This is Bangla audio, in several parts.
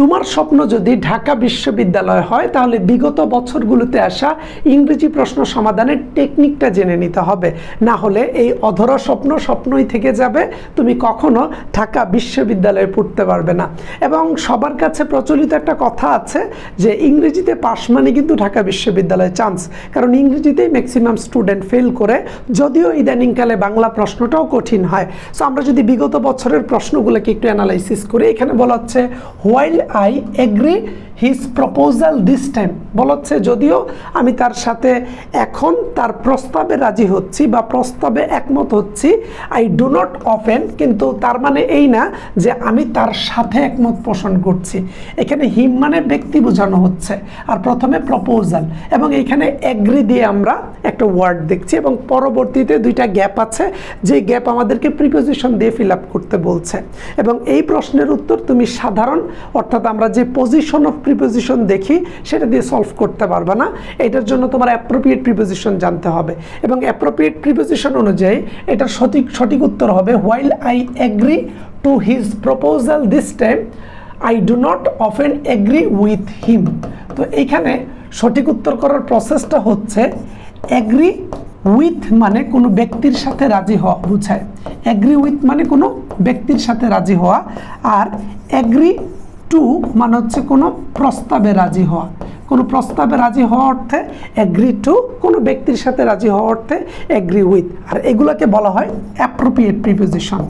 তোমার স্বপ্ন যদি ঢাকা বিশ্ববিদ্যালয় হয়, তাহলে বিগত বছরগুলোতে আসা ইংরেজি প্রশ্ন সমাধানের টেকনিকটা জেনে নিতে হবে। না হলে এই অধরা স্বপ্ন স্বপ্নই থেকে যাবে, তুমি কখনো ঢাকা বিশ্ববিদ্যালয়ে পড়তে পারবে না। এবং সবার কাছে প্রচলিত একটা কথা আছে যে, ইংরেজিতে পাশ মানে কিন্তু ঢাকা বিশ্ববিদ্যালয়ে চান্স কারণ ইংরেজিতেই ম্যাক্সিমাম স্টুডেন্ট ফেল করে, যদিও ইদানিংকালে বাংলা প্রশ্নটাও কঠিন হয়। সো আমরা যদি বিগত বছরের প্রশ্নগুলোকে একটু অ্যানালাইসিস করি, এখানে বলা হচ্ছে while I agree his proposal this time বলা হচ্ছে যদিও আমি তার সাথে এখন তার প্রস্তাবে রাজি হচ্ছি বা প্রস্তাবে একমত হচ্ছি আই ডু নট অফেন কিন্তু তার মানে এই না যে আমি তার সাথে একমত পোষণ করছি। এখানে হিম মানে ব্যক্তি বোঝানো হচ্ছে, আর প্রথমে প্রপোজাল এবং এখানে অ্যাগ্রি দিয়ে আমরা একটা ওয়ার্ড দেখছি, এবং পরবর্তীতে দুইটা গ্যাপ আছে, যে গ্যাপ আমাদেরকে প্রিপোজিশন দিয়ে ফিল আপ করতে বলছে। এবং এই প্রশ্নের উত্তর তুমি সাধারণ, অর্থাৎ আমরা যে পজিশন অফ প্রিপোজিশন দেখি, সেটা দিয়ে সলভ করতে পারবে না। এটার জন্য তোমার অ্যাপ্রোপ্রিয়েট প্রিপোজিশন জানতে হবে। এবং অ্যাপ্রোপ্রিয়েট প্রিপোজিশন অনুযায়ী এটার সঠিক সঠিক উত্তর হবে while I agree to his proposal this time I do not often agree with him তো এইখানে সঠিক উত্তর করার প্রসেসটা হচ্ছে এগ্রি উইথ মানে কোনো ব্যক্তির সাথে রাজি হওয়া, বুঝায়। এগ্রি উইথ মানে কোনো ব্যক্তির সাথে রাজি হওয়া। আর এগ্রি টু মানে হচ্ছে কোনো প্রস্তাবে রাজি হওয়া। কোনো প্রস্তাবে রাজি হওয়া অর্থে অ্যাগ্রি টু কোনো ব্যক্তির সাথে রাজি হওয়া অর্থে অ্যাগ্রি উইথ আর এগুলোকে বলা হয় অ্যাপ্রোপ্রিয়েট প্রিপোজিশন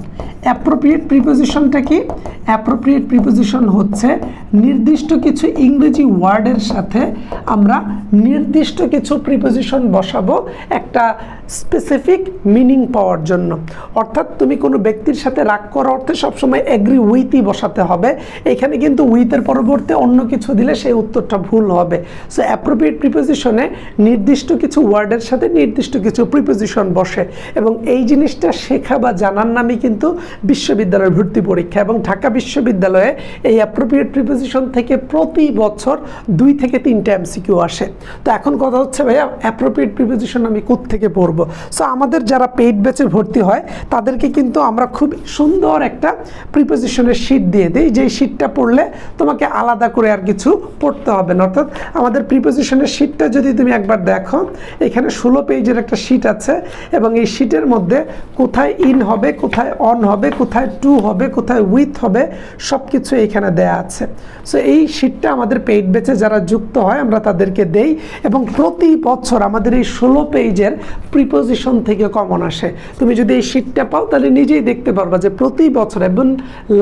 অ্যাপ্রোপ্রিয়েট প্রিপোজিশনটা কি? অ্যাপ্রোপ্রিয়েট প্রিপোজিশন হচ্ছে নির্দিষ্ট কিছু ইংরেজি ওয়ার্ডের সাথে আমরা নির্দিষ্ট কিছু প্রিপোজিশন বসাবো একটা স্পেসিফিক মিনিং পাওয়ার জন্য। অর্থাৎ তুমি কোনো ব্যক্তির সাথে রাগ করার অর্থে সবসময় অ্যাগ্রি উইথই বসাতে হবে। এখানে কিন্তু উইথের পরবর্তী অন্য কিছু দিলে সেই উত্তরটা ভুল হবে। সো অ্যাপ্রোপ্রিয়েট প্রিপোজিশনে নির্দিষ্ট কিছু ওয়ার্ডের সাথে নির্দিষ্ট কিছু প্রিপোজিশন বসে। এবং এই জিনিসটা শেখা বা জানার নামই কিন্তু বিশ্ববিদ্যালয়ের ভর্তি পরীক্ষা এবং ঢাকা বিশ্ববিদ্যালয়ে এই অ্যাপ্রোপ্রিয়েট প্রিপোজিশন থেকে প্রতি বছর দুই থেকে তিনটে এমসিকিউ আসে। তো এখন কথা হচ্ছে, ভাইয়া অ্যাপ্রোপ্রিয়েট প্রিপোজিশন আমি থেকে পড়ব? সো আমাদের যারা পেইড ব্যাচে ভর্তি হয়, তাদেরকে কিন্তু আমরা খুব সুন্দর একটা প্রিপোজিশনের শিট দিয়ে দিই। যেই শিটটা পড়লে তোমাকে আলাদা করে আর কিছু পড়তে হবে না। অর্থাৎ আমাদের প্রিপোজিশনের শিটটা যদি তুমি একবার দেখো, এখানে ষোলো পেজের একটা শিট আছে এবং এই শিটের মধ্যে কোথায় ইন হবে, কোথায় অন হবে কোথায় টু হবে কোথায় উইথ হবে সব কিছু এখানে দেয়া আছে। সো এই শিটটা আমাদের পেইড ব্যাচে যারা যুক্ত হয়, আমরা তাদেরকে দেই এবং প্রতি বছর আমাদের এই ষোলো পেজের প্রিপোজিশন থেকে কমন আসে। তুমি যদি এই শিটটা পাও, তাহলে নিজেই দেখতে পারবা যে প্রতি বছর এবং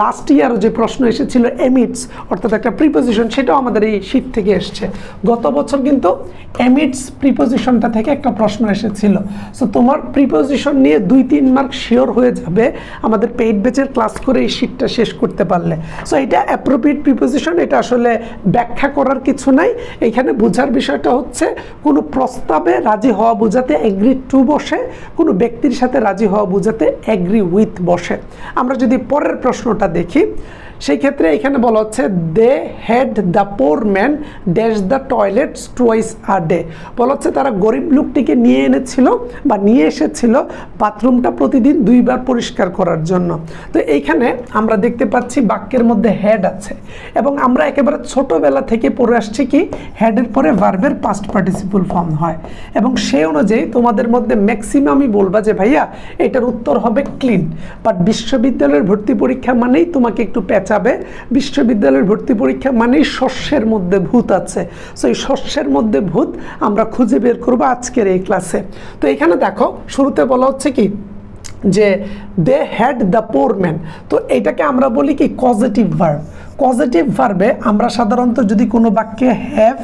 লাস্ট ইয়ারও যে প্রশ্ন এসেছিল এমিটস অর্থাৎ একটা প্রিপোজিশন সেটাও আমাদের এই শিট থেকে এসছে। গত বছর কিন্তু এমিটস প্রিপোজিশনটা থেকে একটা প্রশ্ন এসেছিল। সো তোমার প্রিপোজিশন নিয়ে দুই তিন মার্ক শিওর হয়ে যাবে। আমাদের পেইড ব্যাচের ক্লাস করে এই শীটটা শেষ করতে পারলে। সো এটা অ্যাপ্রোপ্রিয়েট প্রিপোজিশন এটা আসলে ব্যাখ্যা করার কিছু নাই। এখানে বোঝার বিষয়টা হচ্ছে, কোনো প্রস্তাবে রাজি হওয়া বোঝাতে অ্যাগ্রি টু বসে, কোনো ব্যক্তির সাথে রাজি হওয়া বোঝাতে অ্যাগ্রি উইথ বসে। আমরা যদি পরের প্রশ্নটা দেখি সেই ক্ষেত্রে এখানে বলা হচ্ছে they had the poor man dash the toilets twice a day বলা হচ্ছে, তারা গরিব লোকটিকে নিয়ে এনেছিল বা নিয়ে এসেছিল বাথরুমটা প্রতিদিন দুইবার পরিষ্কার করার জন্য। তো এইখানে আমরা দেখতে পাচ্ছি বাক্যের মধ্যে হেড আছে। এবং আমরা একেবারে ছোটোবেলা থেকে পড়ে আসছি কি হেডের পরে ভার্বের পাস্ট পার্টিসিপুল ফর্ম হয়। এবং সেই অনুযায়ী তোমাদের মধ্যে ম্যাক্সিমামই বলবা যে, ভাইয়া, এটার উত্তর হবে ক্লিন বাট বিশ্ববিদ্যালয়ের ভর্তি পরীক্ষা মানেই তোমাকে একটু পেঁচাবে বিশ্ববিদ্যালয়ের ভর্তি পরীক্ষা মানেই শস্যের মধ্যে ভূত আছে। সো এই শস্যের মধ্যে ভূত আমরা খুঁজে বের করব আজকের এই ক্লাসে। তো এখানে দেখো, শুরুতে বলা হচ্ছে কি? যে they had the poor man তো এটাকে আমরা বলি কি? পজিটিভ ভার্ব পজিটিভ ভার্বে আমরা সাধারণত যদি কোনো বাক্যে হ্যাভ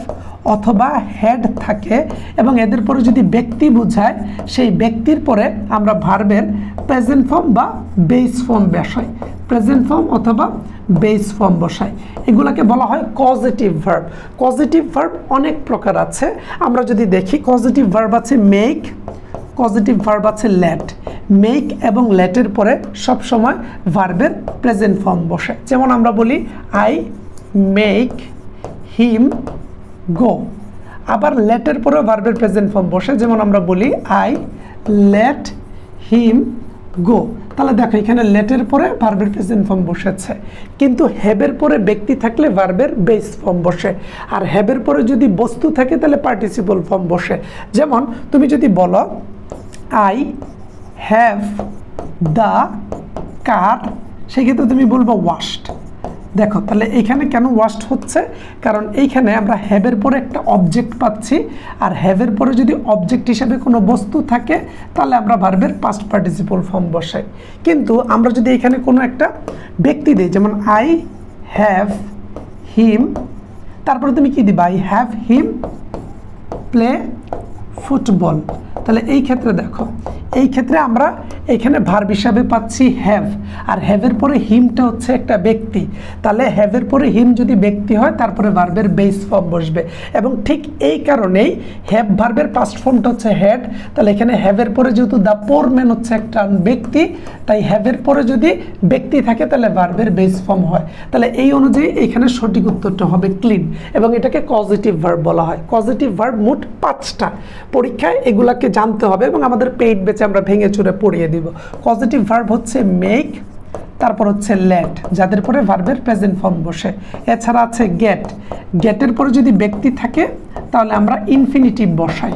অথবা হেড থাকে এবং এদের পরে যদি ব্যক্তি বোঝায়, সেই ব্যক্তির পরে আমরা ভার্বের প্রেজেন্ট ফর্ম বা বেস ফর্ম বসাই। প্রেজেন্ট ফর্ম অথবা বেস ফর্ম বসাই। এগুলোকে বলা হয় পজিটিভ ভার্ব পজিটিভ ভার্ব অনেক প্রকার আছে। আমরা যদি দেখি পজিটিভ ভার্ব আছে মেক পজিটিভ ভার্ব আছে লেট মেক এবং লেটের পরে সব সময় ভার্বের প্রেজেন্ট ফর্ম বসে। যেমন আমরা বলি আই মেক হিম গো আবার লেটের পরে ভার্বের প্রেজেন্ট ফর্ম বসে। যেমন আমরা বলি আই লেট হিম গো তাহলে দেখো, এখানে লেটের পরে ভার্বের প্রেজেন্ট ফর্ম বসেছে। কিন্তু হ্যাবের পরে ব্যক্তি থাকলে ভার্বের বেস ফর্ম বসে। আর হ্যাবের পরে যদি বস্তু থাকে, তাহলে পার্টিসিপল ফর্ম বসে। যেমন, তুমি যদি বলো আই হ্যাভ দ্য কার সেক্ষেত্রে তুমি বলব ওয়াশড দেখো, তাহলে এইখানে কেন ওয়াস্ট হচ্ছে? কারণ এইখানে আমরা হ্যাভের পরে একটা অবজেক্ট পাচ্ছি, আর হ্যাভের পরে যদি অবজেক্ট হিসাবে কোনো বস্তু থাকে, তাহলে আমরা ভার্বের পাস্ট পার্টিসিপল ফর্ম বসাই। কিন্তু আমরা যদি এখানে কোনো একটা ব্যক্তি দিই, যেমন আই হ্যাভ হিম তারপরে তুমি কি দিবা? I have him play football. তাহলে এই ক্ষেত্রে দেখো এই ক্ষেত্রে আমরা এখানে ভার্ব হিসাবে পাচ্ছি হ্যাভ আর হ্যাভের পরে হিমটা হচ্ছে একটা ব্যক্তি। তাহলে হ্যাভের পরে হিম যদি ব্যক্তি হয়, তারপরে ভার্বের বেস ফর্ম বসবে। এবং ঠিক এই কারণেই হ্যাভ ভার্বের পাস্ট ফর্মটা হচ্ছে হ্যাড তাহলে এখানে হ্যাভের পরে যেহেতু দ্য পোর ম্যান হচ্ছে একটা ব্যক্তি, তাই হ্যাভের পরে যদি ব্যক্তি থাকে, তাহলে ভার্বের বেস ফর্ম হয়। তাহলে এই অনুযায়ী এখানে সঠিক উত্তরটা হবে ক্লিন এবং এটাকে পজিটিভ ভার্ব বলা হয়। পজিটিভ ভার্ব মোট পাঁচটা। পরীক্ষায় এগুলাকে জানতে হবে এবং আমাদের পেইড বেচে আমরা ভেঙে চুরে পড়িয়ে দিব। পজিটিভ ভার্ব হচ্ছে মেক তারপর হচ্ছে লেট যাদের পরে ভার্বের প্রেজেন্ট ফর্ম বসে। এছাড়া আছে গেট গেটের পরে যদি ব্যক্তি থাকে, তাহলে আমরা ইনফিনিটিভ বসাই।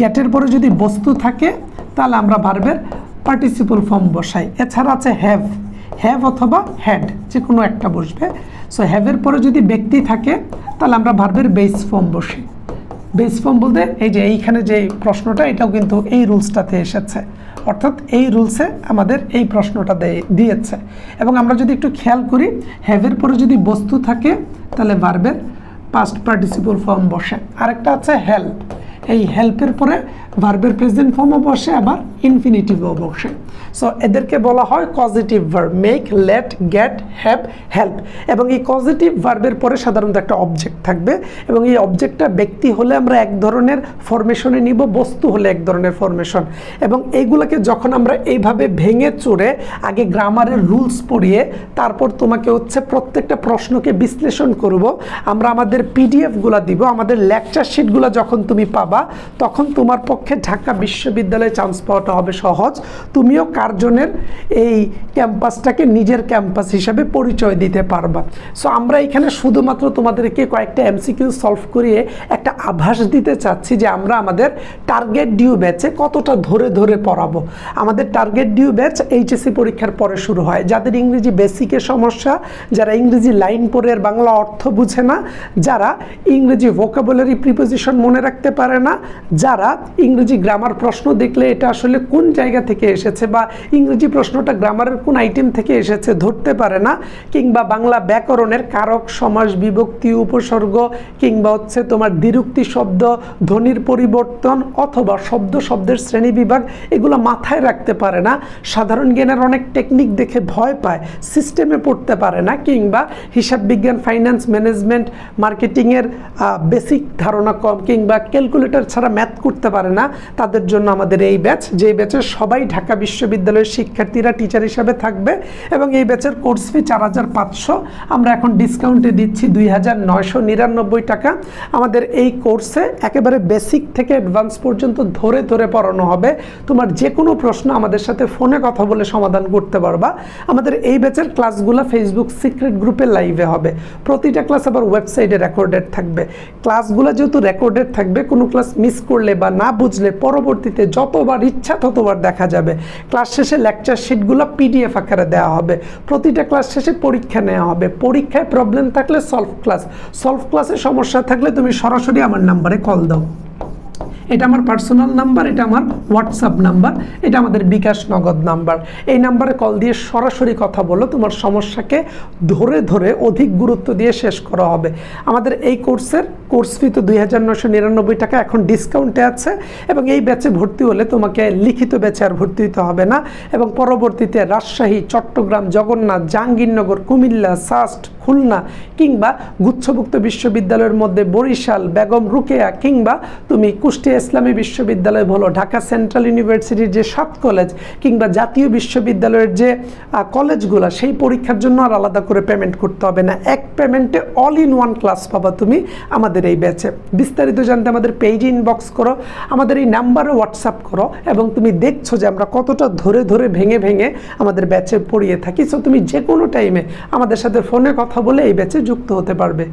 গেটের পরে যদি বস্তু থাকে, তাহলে আমরা ভার্বের পার্টিসিপল ফর্ম বসাই। এছাড়া আছে হ্যাভ হ্যাভ অথবা হ্যাড যে কোনো একটা বসবে। সো হ্যাভের পরে যদি ব্যক্তি থাকে, তাহলে আমরা ভার্বের বেস ফর্ম বসি। বেস ফর্ম বলতে এই যে এইখানে যে প্রশ্নটা, এটাও কিন্তু এই রুলসটাতে এসেছে। অর্থাৎ এই রুলসে আমাদের এই প্রশ্নটা দেয়- দিয়েছে। এবং আমরা যদি একটু খেয়াল করি হ্যাভের পরে যদি বস্তু থাকে, তাহলে ভার্বের পাস্ট পার্টিসিপল ফর্ম বসে। আরেকটা আছে হেল্প এই হেল্পের পরে ভার্বের প্রেজেন্ট ফর্মও বসে, আবার ইনফিনিটিভও বসে। সো এদেরকে বলা হয় positive verb make let get have help এবং এই পজিটিভ ভার্বের পরে সাধারণত একটা অবজেক্ট থাকবে। এবং এই অবজেক্টটা ব্যক্তি হলে আমরা এক ধরনের ফরমেশনে নিব, বস্তু হলে এক ধরনের ফরমেশন এবং এইগুলোকে যখন আমরা এইভাবে ভেঙে চড়ে, আগে গ্রামারের রুলস পড়িয়ে, তারপর তোমাকে হচ্ছে প্রত্যেকটা প্রশ্নকে বিশ্লেষণ করব। আমরা আমাদের পিডিএফগুলো দিব, আমাদের লেকচার শিটগুলো যখন তুমি পাবা, তখন তোমার পক্ষে ঢাকা বিশ্ববিদ্যালয়ে চান্স পাওয়াটা হবে সহজ। তুমিও কার্জনের এই ক্যাম্পাসটাকে নিজের ক্যাম্পাস হিসাবে পরিচয় দিতে পারবা। সো আমরা এখানে শুধুমাত্র তোমাদেরকে কয়েকটা এমসিকিউ সলভ করিয়ে একটা আভাস দিতে চাচ্ছি যে আমরা আমাদের টার্গেট ডিউ ব্যাচে কতটা ধরে ধরে পড়াবো। আমাদের টার্গেট ডিউ ব্যাচ এইচএসসি পরীক্ষার পরে শুরু হয়। যাদের ইংরেজি বেসিকের সমস্যা, যারা ইংরেজি লাইন পড়ে বাংলা অর্থ বুঝে না, যারা ইংরেজি ভোকাবুলারি প্রিপোজিশন মনে রাখতে পারে না, যারা ইংরেজি গ্রামার প্রশ্ন দেখলে এটা আসলে কোন জায়গা থেকে এসেছে বা ইংরেজি প্রশ্নটা গ্রামারের কোন আইটেম থেকে এসেছে ধরতে পারে না, কিংবা বাংলা ব্যাকরণের কারক, সমাস, বিভক্তি, উপসর্গ, কিংবা হচ্ছে তোমার দ্বিরুক্তি শব্দ, ধ্বনির পরিবর্তন, অথবা শব্দ শব্দের শ্রেণি বিভাগ, এগুলো মাথায় রাখতে পারে না। সাধারণ জ্ঞানের অনেক টেকনিক দেখে ভয় পায় সিস্টেমে পড়তে পারে না, কিংবা হিসাব বিজ্ঞান ফাইন্যান্স ম্যানেজমেন্ট মার্কেটিংয়ের বেসিক ধারণা কম, কিংবা ক্যালকুলেটর ছাড়া ম্যাথ করতে পারে না। তাদের জন্য আমাদের এই ব্যাচ যে ব্যাচে সবাই ঢাকা বিশ্ববিদ্যালয়ের শিক্ষার্থীরা টিচার হিসাবে থাকবে এবং এই ব্যাচের কোর্স ফি চার হাজার পাঁচশো। আমরা এখন ডিসকাউন্টে দিচ্ছি দুই হাজার নয়শো নিরানব্বই টাকা। আমাদের এই কোর্সে একেবারে বেসিক থেকে অ্যাডভান্স পর্যন্ত ধরে ধরে পড়ানো হবে। তোমার যে কোনো প্রশ্ন আমাদের সাথে ফোনে কথা বলে সমাধান করতে পারবা। আমাদের এই ব্যাচের ক্লাসগুলো ফেসবুক সিক্রেট গ্রুপে লাইভে হবে। প্রতিটা ক্লাস আবার ওয়েবসাইটে রেকর্ডেড থাকবে। ক্লাসগুলো যেহেতু রেকর্ডেড থাকবে, কোনো ক্লাস মিস করলে বা না বুঝলে পরবর্তীতে যতবার ইচ্ছা ততবার দেখা যাবে। ক্লাস শেষে লেকচার শিটগুলো পিডিএফ আকারে দেওয়া হবে। প্রতিটা ক্লাস শেষে পরীক্ষা নেওয়া হবে। পরীক্ষায় প্রবলেম থাকলে সলভ ক্লাস সলভ ক্লাসে সমস্যা থাকলে তুমি সরাসরি আমার নাম্বারে কল দাও। এটা আমার পার্সোনাল নাম্বার এটা আমার হোয়াটসঅ্যাপ নাম্বার এটা আমাদের বিকাশ নগদ নাম্বার এই নাম্বারে কল দিয়ে সরাসরি কথা বলো, তোমার সমস্যাকে ধরে ধরে অধিক গুরুত্ব দিয়ে শেষ করা হবে। আমাদের এই কোর্সের কোর্স ফি তো দুই হাজার নশো নিরানব্বই টাকা এখন ডিসকাউন্টে আছে এবং এই ব্যাচে ভর্তি হলে তোমাকে লিখিত ব্যাচে আর ভর্তি হতে হবে না। এবং পরবর্তীতে রাজশাহী, চট্টগ্রাম, জগন্নাথ, জাহাঙ্গীরনগর, কুমিল্লা সাস্ট খুলনা কিংবা গুচ্ছভুক্ত বিশ্ববিদ্যালয়ের মধ্যে বরিশাল, বেগম, রুকেয়া কিংবা তুমি কুষ্টিয়া ইসলামী বিশ্ববিদ্যালয় বলো, ঢাকা সেন্ট্রাল ইউনিভার্সিটির যে সাত কলেজ কিংবা জাতীয় বিশ্ববিদ্যালয়ের যে কলেজগুলো সেই পরীক্ষার জন্য আর আলাদা করে পেমেন্ট করতে হবে না। এক পেমেন্টে অল ইন ওয়ান ক্লাস পাবা তুমি আমাদের এই ব্যাচে বিস্তারিত জানতে আমাদের পেজে ইনবক্স করো, আমাদের এই নাম্বারে হোয়াটসঅ্যাপ করো এবং তুমি দেখছ যে আমরা কতটা ধরে ধরে ভেঙে ভেঙে আমাদের ব্যাচে পড়িয়ে থাকি। সো তুমি যে কোনো টাইমে আমাদের সাথে ফোনে কথা বলে এই ব্যাচে যুক্ত হতে পারবে।